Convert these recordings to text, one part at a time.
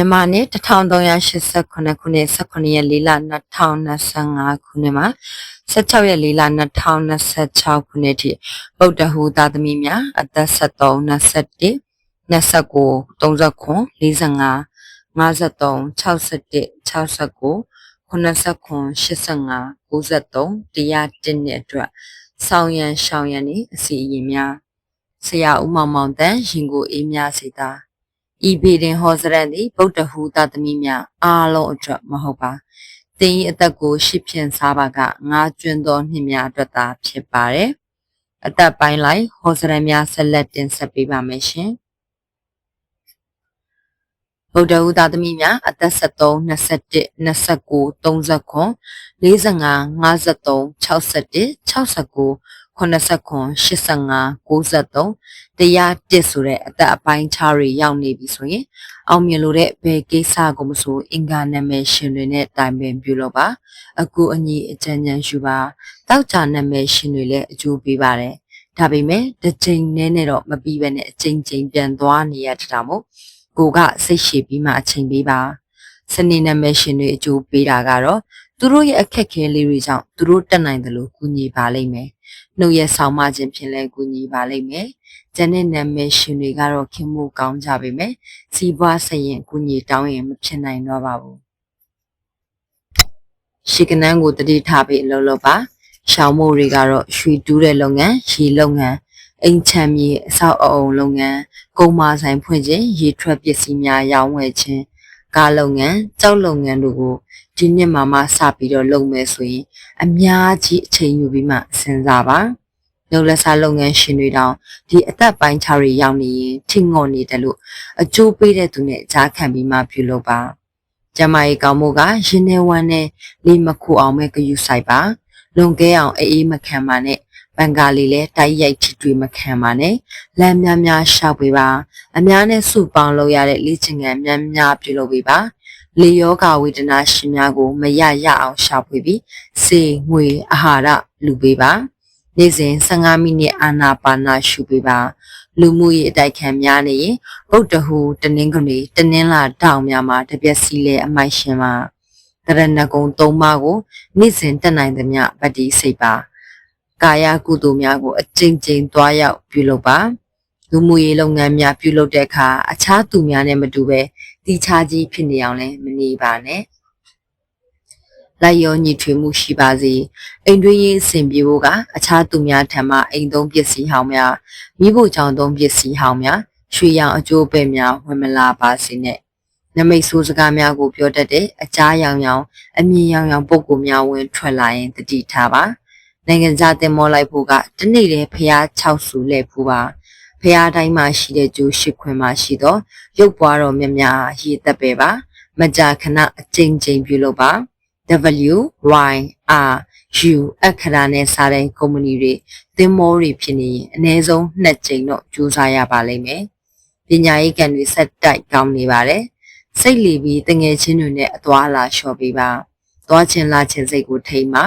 မြန်မာနှစ်1389ခုနှစ်19ရက်4လ2025ခုနှစ်မှာ16ရက်4လ2026ခုနှစ်ထိဗုဒ္ဓဟူသာသမီများအသက်73 21 29 39 45 53 61 69 89 85 93တရား1နှစ်အတွက်ဆောင်းရန်ရှောင်းရန်ဤအစီအရင်များဆရာဦးမောင်မောင်တန်းရင်ကိုအေးများစေတာ ဤပေတင်ဟောစရန်သည်ဗုဒ္ဓဟူသတသမီများအားလုံးအတွက်မဟုတ်ပါသင်၏အသက်ကိုရှစ်ဖြင့်စားပါကငါကျွန်းသောနှစ်များအတွက်သာဖြစ်ပါတယ်အသက်ပိုင်းလိုက်ဟောစရန်များဆက်လက်တင်ဆက်ပေးပါမယ်ရှင်ဗုဒ္ဓဟူသားသမီးများအသက်73 21 29 39 45 53 61 69 89 85 93တရားတစ်ဆိုတဲ့အသက်အပိုင်းခြားတွေရောက်နေပြီဆိုရင်အောင်မြင်လို့တဲ့ဘယ်ကိစ္စကိုမဆိုအင်္ဂါနာမည်ရှင်တွေနဲ့တိုင်ပင်ပြုလို့ပါအကူအညီအကြံဉာဏ်ယူပါတောက်ကြနာမည်ရှင်တွေလည်းအကျိုးပေးပါတယ်ဒါပေမဲ့တစ်ချိန်နဲ့နဲ့တော့မပြီးပဲနဲ့အချိန်ချင်းပြန်သွားနေရတာမို့ကိုကစိတ်ရှည်ပြီးမှအချိန်ပေးပါစနေနာမည်ရှင်တွေအကျိုးပေးတာကတော့ သူတို့ရဲ့အခက်ခဲလေးတွေကြောင့်သူတို့တက်နိုင်တယ်လို့ကူညီပါလိမ့်မယ်နှုတ်ရဲ့ဆောင်မခြင်းဖြင့်လည်းကူညီပါလိမ့်မယ်ကျန်တဲ့နာမည်ရှင်တွေကတော့ခင်မို့ကောင်းကြပေမဲ့စီးပွားစရင်ကူညီတောင်းရင်မဖြစ်နိုင်တော့ပါဘူးရှိကနန်းကိုတတိထားပြီးအလုပ်လုပ်ပါရှောင်းမို့တွေကတော့ရွှေတူးတဲ့လုပ်ငန်းရေလုပ်ငန်းအိမ်ချမ်းမြေအဆောက်အအုံလုပ်ငန်းကုန်မာဆိုင်ဖွင့်ခြင်းရေထွက်ပစ္စည်းများရောင်းဝယ်ခြင်းကားလုပ်ငန်းကြောက်လုပ်ငန်းတို့ကို ဒီနှစ်မှာမှစပြီးတော့လုပ်မယ်ဆိုရင်အများကြီးအချိန်ယူပြီးမှစဉ်းစားပါလုပ်လက်စားလုပ်ငန်းရှင်တွေတောင်ဒီအသက်ပိုင်းခြားတွေရောက်နေရင်ထင်ငေါ်နေတယ်လို့အကျိုးပေးတဲ့သူနဲ့ကြားခံပြီးမှပြုလုပ်ပါကျမရဲ့ကောင်းမှုကရင်ထဲဝမ်းနဲ့လေးမခုအောင်မဲ့ဂယုဆိုင်ပါလွန်ကဲအောင်အေးမခံပါနဲ့ဘန်ကာလီလည်းတိုက်ရိုက်ထိတွေ့မခံပါနဲ့လမ်းများများရှောက်ပေးပါအများနဲ့စုပေါင်းလုပ်ရတဲ့လေ့ကျင့်ခန်းများများပြုလုပ်ပေးပါ လေယောဂဝေဒနာရှင်များကိုမရရအောင်ရှာဖွေပြီးစေငွေအာဟာရလူပေးပါနေ့စဉ်15မိနစ်အာနာပါနာရှုပေးပါလူမှုရေးအတိုက်ခံများနေရင်ဗုဒ္ဓဟူတနင်္ဂနွေတနင်္လာတောင်များမှာတပြက်စီလဲအမိုက်ရှင်ပါတရဏဂုံ၃ပါးကိုနေ့စဉ်တက်နိုင်သမျှဗတ္တိစိတ်ပါကာယကုသိုလ်များကိုအကျဉ်းချင်းသွားရောက်ပြုလုပ်ပါလူမှုရေးလုပ်ငန်းများပြုလုပ်တဲ့အခါအခြားသူများနဲ့မတူဘဲ တီချာကြီးဖြစ်နေအောင်လည်းမနေပါနဲ့လိုက်ရောညီထွေမှုရှိပါစေအိမ်တွင်းရေးအဆင်ပြေဖို့ကအခြားသူများထံမှအိမ်သုံးပစ္စည်းဟောင်းများမိဖို့ကြောင့်သုံးပစ္စည်းဟောင်းများရွှေရောင်အကျိုးပဲ့များဝင်မလာပါစေနဲ့နမိတ်ဆိုးစကားများကိုပြောတတ်တဲ့အကြားရောင်ရောင်အမြင်ရောင်ရောင်ပုံကိုများဝင်ထွက်လာရင်တတိထားပါနိုင်ငံခြားတင်မောလိုက်ဖို့ကတနေ့တည်းဖျား6ဆူလဲဖူးပါ ဖះတိုင်းမှာရှိတဲ့ကျိုးရှိခွင်မှာရှိသောရုပ်ပွားတော်မြတ်များရည်သက်ပဲပါမကြာခဏအကျဉ်းချင်းပြုလုပ်ပါ W Y R U အခရာနဲ့စားတဲ့ကုမ္ပဏီတွေသင်္ဘောတွေဖြစ်နေရင်အနည်းဆုံးနှစ်ကြိမ်တော့ကြိုးစားရပါလိမ့်မယ်ပညာရေးကံတွေဆက်တိုက်ကောင်းနေပါတယ်စိတ်လီပြီးတငယ်ချင်းတွေနဲ့အသွာလာလျှော်ပေးပါသွားချင်းလာချင်းစိတ်ကိုထိမ့်ပါ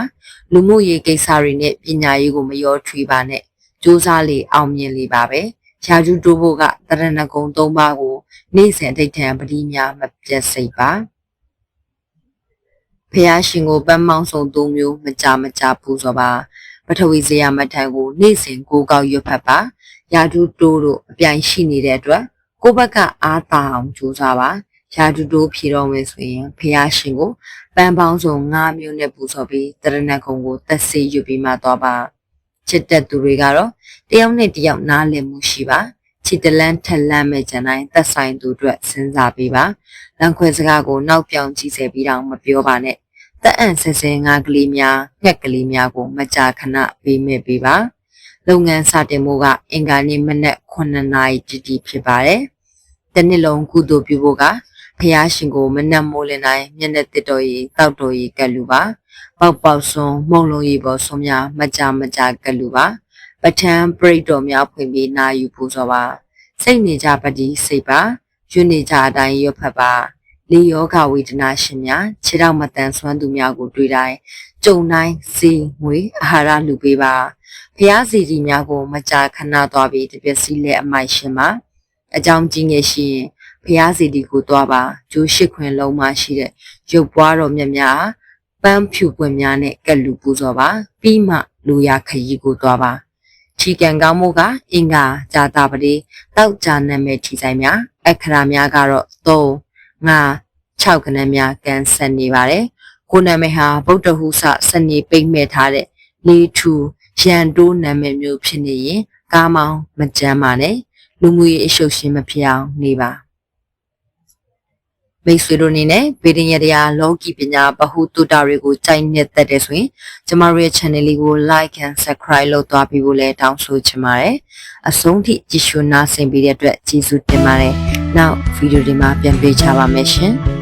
လူမှုရေးကိစ္စတွေနဲ့ပညာရေးကိုမရောထွေးပါနဲ့စူးစမ်းလေအောင်မြင်လေပါပဲ ရာကျူးတိုးဖို့ကတရဏဂုံ၃ပါးကိုနေ့စဉ်အဋ္ဌံပတိများမပြတ်စိတ်ပါဖះရှင်ကိုပန်းမောင်းဆောင်၃မျိုးမကြမကြပူဇော်ပါပထဝီဇေယမထံကိုနေ့စဉ်ကိုကောက်ရွတ်ဖတ်ပါရာထူးတိုးတို့အပြိုင်ရှိနေတဲ့အတွက်ကိုဘက်ကအားသာအောင်ကြိုးစားပါရာထူးတိုးဖြေတော့မယ်ဆိုရင်ဖះရှင်ကိုပန်းပေါင်းစုံ၅မျိုးနဲ့ပူဇော်ပြီးတရဏဂုံကိုသက်စေရွတ်ပြီးမှသွားပါ ချစ်တဲ့သူတွေကတော့တယောက်နဲ့တယောက်နားလည်မှုရှိပါချစ်တလန်းထက်လန်းမဲ့ကြတိုင်းသက်ဆိုင်သူအတွက်စဉ်းစားပေးပါလမ်းခွဲစကားကိုနောက်ပြောင်ကြည့်စေပြီးတော့မပြောပါနဲ့တက်အံ့ဆဲဆဲငါကလေးများငှက်ကလေးများကိုမကြာခဏပေးမဲ့ပေးပါလုပ်ငန်းစတင်မှုကအင်္ဂါနေ့မနက်9နာရီတိတိဖြစ်ပါတယ်တနစ်လုံးကုသိုလ်ပြုဖို့က ဖះရှင်ကိုမနက်မိုးလင်းတိုင်းမျက်နှာတစ်တော်ရီတောက်တော်ရီကလူပါပေါက်ပေါက်စွန်းမုံလုံးရီပေါ်စွန်းများမကြမကြကလူပါပထံပရိတ်တော်များဖွင့်ပြီးနာယူပူဇော်ပါစိတ်နေကြပတိစိတ်ပါယူနေကြအတိုင်းရွတ်ဖတ်ပါလေယောဂဝေဒနာရှင်များခြေထောက်မတန်ဆွမ်းသူများကိုတွေ့တိုင်းကြုံတိုင်းစီငွေအာဟာရလူပေးပါဖျားစီကြီးများကိုမကြာခဏသွားပြီးတပြက်စီလဲအမိုက်ရှင်ပါအကြောင်းကြီးငယ်ရှိရင် ဖဖျားစီတီကိုသွားပါကျိုးရှိခွင်လုံးမှရှိတဲ့ရုပ်ပွားတော်မြတ်များပန်းဖြူပွင့်များနဲ့ကက်လူပူဇော်ပါပြီးမှလူရခရီးကိုသွားပါချီကန်ကောင်းမှုကအင်္ဂါဇာတာပတိတောက်ကြနာမည်ထီဆိုင်များအခရာများကတော့3 5 6ခဏများကန်ဆက်နေပါတယ်ကိုနာမည်ဟာဗုဒ္ဓဟုစစနေပိတ်မဲ့ထားတဲ့လေးထူရန်တိုးနာမည်မျိုးဖြစ်နေရင်ကားမောင်းမကြမ်းပါနဲ့လူမှုရေးအရှုပ်ရှင်မဖြစ်အောင်နေပါ မိတ်ဆွေတို့အနေနဲ့ဗေဒင်ရတရားလောကီပညာဗဟုတုတတွေကိုကြိုက်နှစ်သက်တဲ့ဆိုရင်ကျမတို့ရဲ့ channel လေးကို like and subscribe လုပ်သွားပြီးဖို့လည်းတောင်းဆိုချင်ပါတယ်အဆုံးထိကြည့်ရှုနားဆင်ပေးတဲ့အတွက်ကျေးဇူးတင်ပါတယ်နောက်ဗီဒီယိုဒီမှာပြန်ပေးချပါမယ်ရှင်